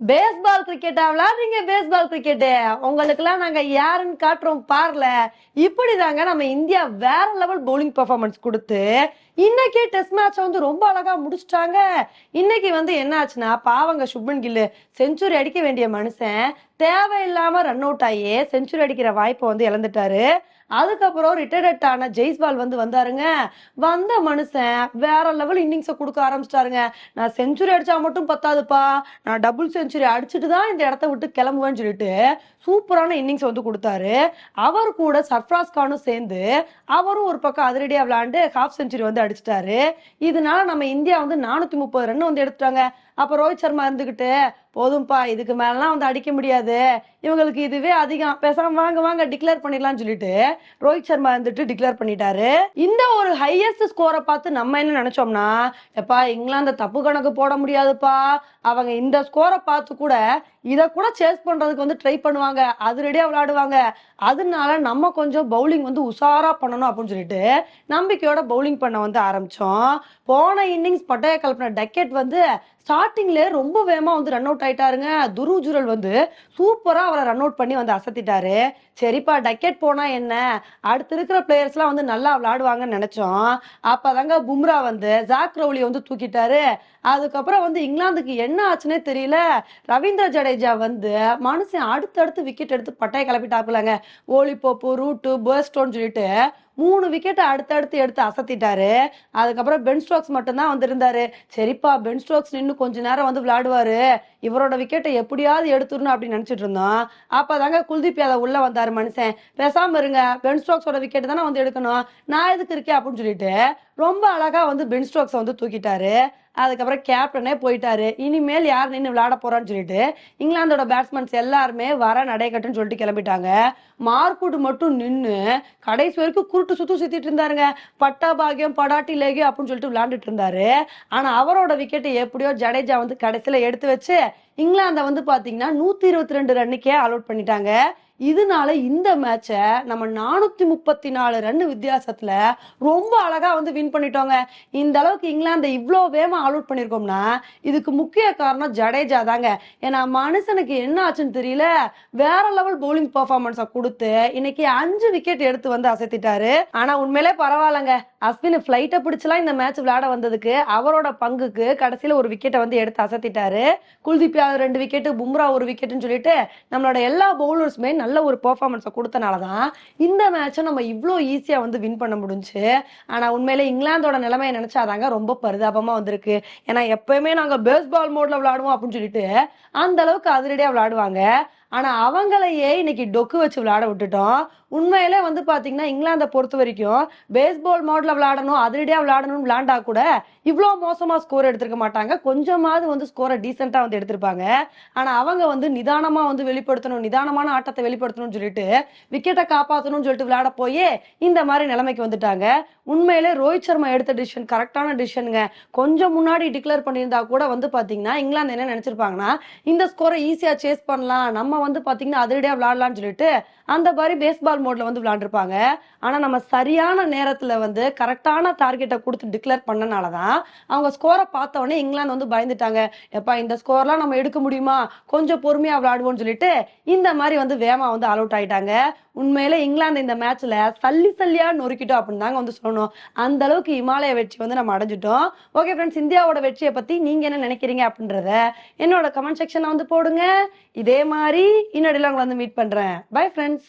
Baseball கிரிக்கெட்டா விளாடுறீங்க baseball cricket உங்களுக்கெல்லாம் நாங்க யாருன்னு காட்டுறோம் பாருல. இப்படிதாங்க நம்ம இந்தியா வேற லெவல் பவுலிங் பெர்ஃபார்மன்ஸ் கொடுத்து இன்னைக்கு டெஸ்ட் மேட்ச் வந்து ரொம்ப அழகா முடிச்சிட்டாங்க. இன்னைக்கு வந்து என்ன ஆச்சுன்னா பாவங்க சுப்மன் கில்லு செஞ்சுரி அடிக்க வேண்டிய மனுஷன் தேவையில்லாம ரன் அவுட் ஆகி செஞ்சுரி அடிக்கிற வாய்ப்பை வந்து இழந்துட்டாரு. அதுக்கப்புறம் ரிட்டையர்ட் ஆன ஜெய்ஸ்வால் வந்து வந்தாருங்க. வந்த மனுஷன் வேற லெவல் இன்னிங்ஸை கொடுக்க ஆரம்பிச்சிட்டாருங்க. நான் செஞ்சுரி அடிச்சா மட்டும் பத்தாதுப்பா. நான் டபுள் செஞ்சுரி அடிச்சுட்டு தான் இந்த இடத்த விட்டு கிளம்புவேன்னு சொல்லிட்டு சூப்பரான இன்னிங்ஸ் வந்து கொடுத்தாரு. அவர் கூட சர்ஃப்ராஸ் கானும் சேர்ந்து அவரும் ஒரு பக்கம் அதிரடியா விளையாண்டு ஹாஃப் செஞ்சுரி வந்து அடிச்சிட்டாரு இதனால நம்ம இந்தியா வந்து நானூத்தி முப்பது ரன் வந்து எடுத்துட்டாங்க. அப்ப ரோஹித் சர்மா இருந்துகிட்டு போதும்ப்பா இதுக்கு மேலாம் வந்து அடிக்க முடியாது. இவங்களுக்கு இதுவே அதிகம். பேசாம வாங்க வாங்க டிக்ளேர் பண்ணிடலாம்னு சொல்லிட்டு ரோஹித் சர்மா வந்துட்டு டிக்ளேர் பண்ணிட்டாரு. இந்த ஒரு ஹையஸ்ட் ஸ்கோரை பார்த்து நம்ம என்ன நினைச்சோம்னா எப்பா இங்கிலாந்து தப்பு கணக்கு போட முடியாதுப்பா. அவங்க இந்த ஸ்கோரை பார்த்து கூட இதை கூட சேஸ் பண்றதுக்கு வந்து ட்ரை பண்ணுவாங்க. அது ரெடியா விளையாடுவாங்க. அதனால நம்ம கொஞ்சம் பவுலிங் வந்து உஷாரா பண்ணணும் அப்படின்னு சொல்லிட்டு நம்பிக்கையோட பவுலிங் பண்ண வந்து ஆரம்பிச்சோம். போன இன்னிங்ஸ் பட்டைய கல்பனை டக்கெட் வந்து ஸ்டார்டிங்ல ரொம்ப வேகமா வந்து ரன் அவுட் ஆயிட்டாருங்க. துருஜுரல் வந்து சூப்பரா அவரை ரன் அவுட் பண்ணி வந்து அசத்திட்டாரு. சரிப்பா டக்கெட் போனா என்ன? அடுத்து இருக்கிற பிளேயர்ஸ்லாம் வந்து நல்லா விளையாடுவாங்கன்னு நினைச்சோம். அப்பதாங்க பும்ரா வந்து ஜாக் ரவுலி வந்து தூக்கிட்டாரு. அதுக்கப்புறம் வந்து இங்கிலாந்துக்கு என்ன ஆச்சுன்னே தெரியல. ரவீந்திர ஜடேஜா வந்து மனுஷன் அடுத்தடுத்து விக்கெட் எடுத்து பட்டையை கிளப்பிட்டாப்புலங்க. ஓலி ரூட்டு பேர்ஸ்டோன்னு சொல்லிட்டு மூணு விக்கெட்டை அடுத்தடுத்து எடுத்து அசத்திட்டாரு. அதுக்கப்புறம் பென் ஸ்டோக்ஸ் மட்டும்தான் வந்திருந்தாரு. சரிப்பா பென் ஸ்டோக்ஸ் நின்று கொஞ்ச நேரம் வந்து விளையாடுவாரு. இவரோட விக்கெட்டை எப்படியாவது எடுத்துடணும் அப்படின்னு நினைச்சிட்டு இருந்தோம். அப்பதாங்க குல்தீப் யாதவ் உள்ள வந்தாரு மனுஷன். பேசாம இருங்க பென் ஸ்டோக்ஸோட விக்கெட் தானே வந்து எடுக்கணும். நான் எதுக்கு இருக்கேன் அப்படின்னு சொல்லிட்டு ரொம்ப அழகா வந்து பென் ஸ்டோக்ஸை வந்து தூக்கிட்டாரு. அதுக்கப்புறம் கேப்டனே போயிட்டாரு. இனிமேல் யார் நின்று விளையாட போறான்னு சொல்லிட்டு இங்கிலாந்தோட பேட்ஸ்மேன்ஸ் எல்லாருமே வர நடைகட்டுன்னு சொல்லிட்டு கிளம்பிட்டாங்க. மார்க்குட் மட்டும் நின்று கடைசி வரைக்கும் குருட்டு சுத்து சுத்திட்டு இருந்தாருங்க. பட்டா பாகியம் படாட்டி லேகியம் அப்படின்னு சொல்லிட்டு விளையாண்டுட்டு இருந்தாரு. ஆனா அவரோட விக்கெட்டை எப்படியோ ஜடேஜா வந்து கடைசியில எடுத்து வச்சு இங்கிலாந்தை வந்து பாத்தீங்கன்னா நூத்தி இருபத்தி ரெண்டு ரன்னுக்கே அலோட் பண்ணிட்டாங்க. இதனால இந்த மேட்சை நம்ம நானூத்தி முப்பத்தி நாலு ரன் வித்தியாசத்துல ரொம்ப அழகா வந்து வின் பண்ணிட்டோங்க. இந்த அளவுக்கு இங்கிலாந்தை இவ்வளோ வேகமா அவுட் பண்ணியிருக்கோம்னா இதுக்கு முக்கிய காரணம் ஜடேஜா தாங்க. ஏன்னா மனுஷனுக்கு என்ன ஆச்சுன்னு தெரியல. வேற லெவல் பவுலிங் பர்ஃபார்மன்ஸை கொடுத்து இன்னைக்கு அஞ்சு விக்கெட் எடுத்து வந்து அசைத்திட்டாரு. ஆனா உண்மையிலே பரவாயில்லங்க. அஸ்வின் ஃபிளைட்டை பிடிச்சலாம் இந்த மேட்ச் விளையாட வந்ததுக்கு அவரோட பங்குக்கு கடைசியில் ஒரு விக்கெட்டை வந்து எடுத்து அசத்திட்டாரு. குல்தீப் யாதவ் ரெண்டு விக்கெட்டு பும்ரா ஒரு விக்கெட்டுன்னு சொல்லிட்டு நம்மளோட எல்லா பவுலர்ஸுமே நல்ல நல்ல ஒரு பெர்ஃபார்மன்ஸை கொடுத்தனால தான் இந்த மேட்சை நம்ம இவ்வளோ ஈஸியாக வந்து வின் பண்ண முடிஞ்சு. ஆனால் உண்மையிலே இங்கிலாந்தோட நிலைமையை நினைச்சாதாங்க ரொம்ப பரிதாபமாக வந்திருக்கு. ஏன்னா எப்பயுமே நாங்கள் பேஸ்பால் மோட்ல விளாடுவோம் அப்படின்னு சொல்லிட்டு அந்த அளவுக்கு அதிரடியாக விளையாடுவாங்க. ஆனா அவங்களையே இன்னைக்கு டொக்கு வச்சு விளையாட விட்டுட்டோம். உண்மையிலே வந்து பாத்தீங்கன்னா இங்கிலாந்தை பொறுத்த வரைக்கும் பேஸ்பால் மாடல விளையாடணும் அதிரடியா விளையாடணும்னு விளையாண்டா கூட இவ்வளோ மோசமா ஸ்கோர் எடுத்திருக்க மாட்டாங்க. கொஞ்சமாவது வந்து ஸ்கோரை டீசெண்டா வந்து எடுத்திருப்பாங்க. ஆனா அவங்க வந்து நிதானமா வந்து வெளிப்படுத்தணும் நிதானமான ஆட்டத்தை வெளிப்படுத்தணும்னு சொல்லிட்டு விக்கெட்டை காப்பாற்றணும்னு சொல்லிட்டு விளையாட போய் இந்த மாதிரி நிலைமைக்கு வந்துட்டாங்க. உண்மையிலே ரோஹித் சர்மா எடுத்த டிசிஷன் கரெக்டான டிசிஷனுங்க கொஞ்சம் முன்னாடி டிக்ளேர் பண்ணியிருந்தா கூட வந்து பாத்தீங்கன்னா இங்கிலாந்து என்ன நினைச்சிருப்பாங்கன்னா இந்த ஸ்கோரை ஈஸியா சேஸ் பண்ணலாம் நம்ம வந்து பாத்தீங்கன்னா அதிரடியா விளையாடலாம்னு சொல்லிட்டு அந்த மாதிரி பேஸ்பால் மோட்ல வந்து விளாண்டுருப்பாங்க ஆனா நம்ம சரியான நேரத்துல வந்து கரெக்டான டார்கெட்டை கொடுத்து டிக்ளேர் பண்ணனால தான் அவங்க ஸ்கோரை பார்த்த உடனே இங்கிலாந்து வந்து பயந்துட்டாங்க. எப்பா இந்த ஸ்கோர்லாம் நம்ம எடுக்க முடியுமா? கொஞ்சம் பொறுமையா விளையாடுவோம்னு சொல்லிட்டு இந்த மாதிரி வந்து வேமா வந்து அலவுட் ஆயிட்டாங்க. உண்மையில இங்கிலாந்து இந்த மேட்ச்ல சல்லி சல்லியா நொறுக்கிட்டோம் அப்படின்னு தாங்க வந்து சொல்லணும். அந்த அளவுக்கு இமாலய வெற்றி வந்து நம்ம அடைஞ்சிட்டோம். ஓகே ஃப்ரெண்ட்ஸ் இந்தியாவோட வெற்றியை பத்தி நீங்க என்ன நினைக்கிறீங்க அப்படின்றத என்னோட கமெண்ட் செக்ஷன்ல வந்து போடுங்க. இதே மாதிரி இன்னொடையில உங்களை வந்து மீட் பண்றேன். Bye friends